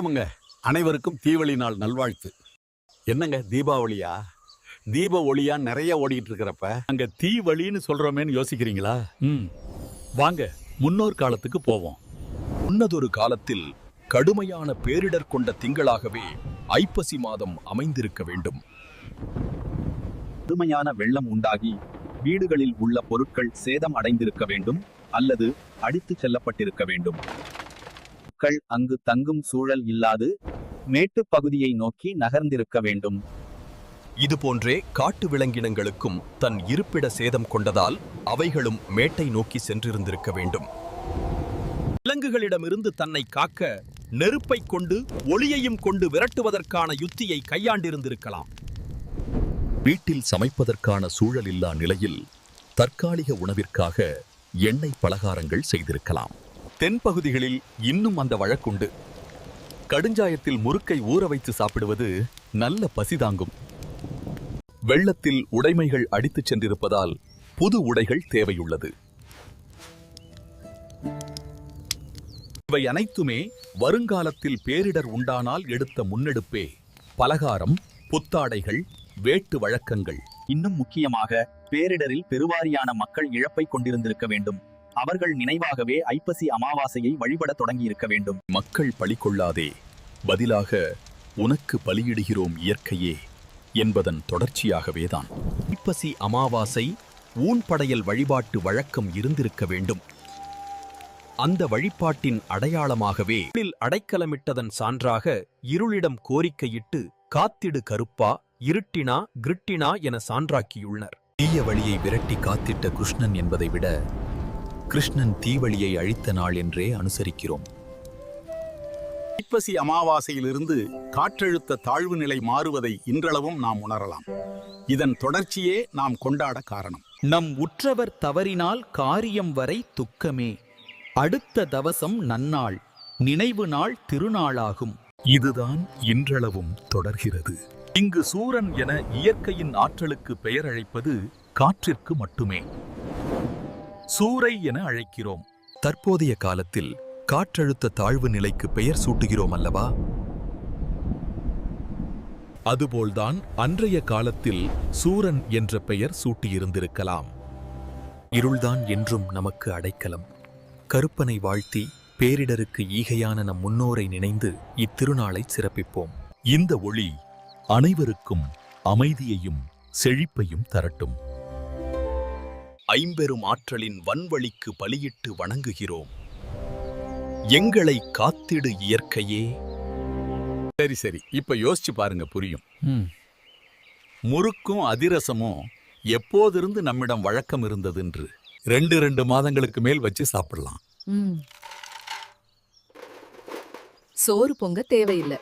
ஆமாங்க அனைவருக்கும் தீபாவளி நாள் நல்வாழ்த்து. என்னங்க தீபாவளியா தீப ஒளியா நிறைய ஓடிட்டு இருக்கிறப்ப அங்க தீவளின்னு சொல்றோமேன்னு யோசிக்கிறீங்களா? ம். வாங்க முன்னோர் காலத்துக்கு போவோம். முன்னதொரு காலத்தில் கடுமையான பேரிடர் கொண்ட திங்களாகவே ஐப்பசி மாதம் அமைந்திருக்க வேண்டும். கடுமையான வெள்ளம் உண்டாகி வீடுகளில் உள்ள பொருட்கள் சேதம் அடைந்திருக்க வேண்டும் அல்லது அடித்துச் செல்லப்பட்டிருக்க வேண்டும். மக்கள் அங்கு தங்கும் சூழல் இல்லாது மேட்டுப் பகுதியை நோக்கி நகர்ந்திருக்க வேண்டும். இதுபோன்றே காட்டு விலங்கினங்களுக்கும் தன் இருப்பிட சேதம் கொண்டதால் அவைகளும் மேட்டை நோக்கி சென்றிருந்திருக்க வேண்டும். விலங்குகளிடமிருந்து தன்னை காக்க நெருப்பைக் கொண்டு ஒளியையும் கொண்டு விரட்டுவதற்கான யுத்தியை கையாண்டிருந்திருக்கலாம். வீட்டில் சமைப்பதற்கான சூழல் இல்லா நிலையில் தற்காலிக உணவிற்காக எண்ணெய் பலகாரங்கள் செய்திருக்கலாம். தென்பகுதிகளில் இன்னும் அந்த வழக்குண்டு. கடுஞ்சாயத்தில் முறுக்கை ஊற வைத்து சாப்பிடுவது நல்ல பசிதாங்கும் வெள்ளத்தில் உடைமைகள் அடித்துச் சென்றிருப்பதால் புது உடைகள் தேவையுள்ளது. இவை அனைத்துமே வருங்காலத்தில் பேரிடர் உண்டானால் எடுத்த முன்னெடுப்பே. பலகாரம் புத்தாடைகள் வேட்டு வழக்கங்கள். இன்னும் முக்கியமாக பேரிடரில் பெருவாரியான மக்கள் இழப்பை கொண்டிருந்திருக்க வேண்டும். அவர்கள் நினைவாகவே ஐப்பசி அமாவாசையை வழிபட தொடங்கியிருக்க வேண்டும். மக்கள் பலி கொள்ளாதே பதிலாக உனக்கு பலியிடுகிறோம் இயற்கையே என்பதன் தொடர்ச்சியாகவேதான். ஐப்பசி அமாவாசை ஊன்படையல் வழிபாட்டு வழக்கம் இருந்திருக்க வேண்டும். அந்த வழிபாட்டின் அடையாளமாகவே அடைக்கலமிட்டதன் சான்றாக இருளிடம் கோரிக்கையிட்டு காத்திடு கருப்பா இருட்டினா கிருட்டினா என சான்றாக்கியுள்ளனர். தீய வழியை விரட்டி காத்திட்ட கிருஷ்ணன் என்பதை விட கிருஷ்ணன் தீவழியை அழித்த நாள் என்றே அனுசரிக்கிறோம். ஐப்பசி அமாவாசையிலிருந்து காற்றழுத்த தாழ்வு நிலை மாறுவதை இன்றளவும் நாம் உணரலாம். இதன் தொடர்ச்சியே நாம் கொண்டாட காரணம். நம் உற்றவர் தவறினால் காரியம் வரை துக்கமே. அடுத்த தவசம் நன்னாள் நினைவு நாள் திருநாளாகும். இதுதான் இன்றளவும் தொடர்கிறது. இங்கு சூரன் என இயற்கையின் ஆற்றலுக்கு பெயர் அழைப்பது காற்றிற்கு மட்டுமே. சூறை என அழைக்கிறோம். தற்போதைய காலத்தில் காற்றழுத்த தாழ்வு நிலைக்கு பெயர் சூட்டுகிறோம் அல்லவா? அதுபோல்தான் அன்றைய காலத்தில் சூரன் என்ற பெயர் சூட்டியிருந்திருக்கலாம். இருள்தான் என்றும் நமக்கு அடைக்கலம். கருப்பனை வாழ்த்தி பேரிடருக்கு ஈகையான நம் முன்னோரை நினைந்து இத்திருநாளை சிறப்பிப்போம். இந்த ஒளி அனைவருக்கும் அமைதியையும் செழிப்பையும் தரட்டும். ஐம்பெரும் ஆற்றலின் வன்வழிக்கு பலியிட்டு வணங்குகிறோம். எங்களை காத்திடு இயற்கையே. சரி சரி. இப்ப யோசிச்சு பாருங்க புரியும். முறுக்கும் அதிரசமும் எப்போதிருந்து நம்மிடம் வழக்கம் இருந்ததென்று ரெண்டு ரெண்டு மாதங்களுக்கு மேல் வச்சு சாப்பிடலாம். சோறு பொங்க தேவையில்லை.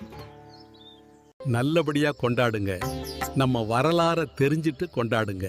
நல்லபடியா கொண்டாடுங்க. நம்ம வரலாற தெரிஞ்சிட்டு கொண்டாடுங்க.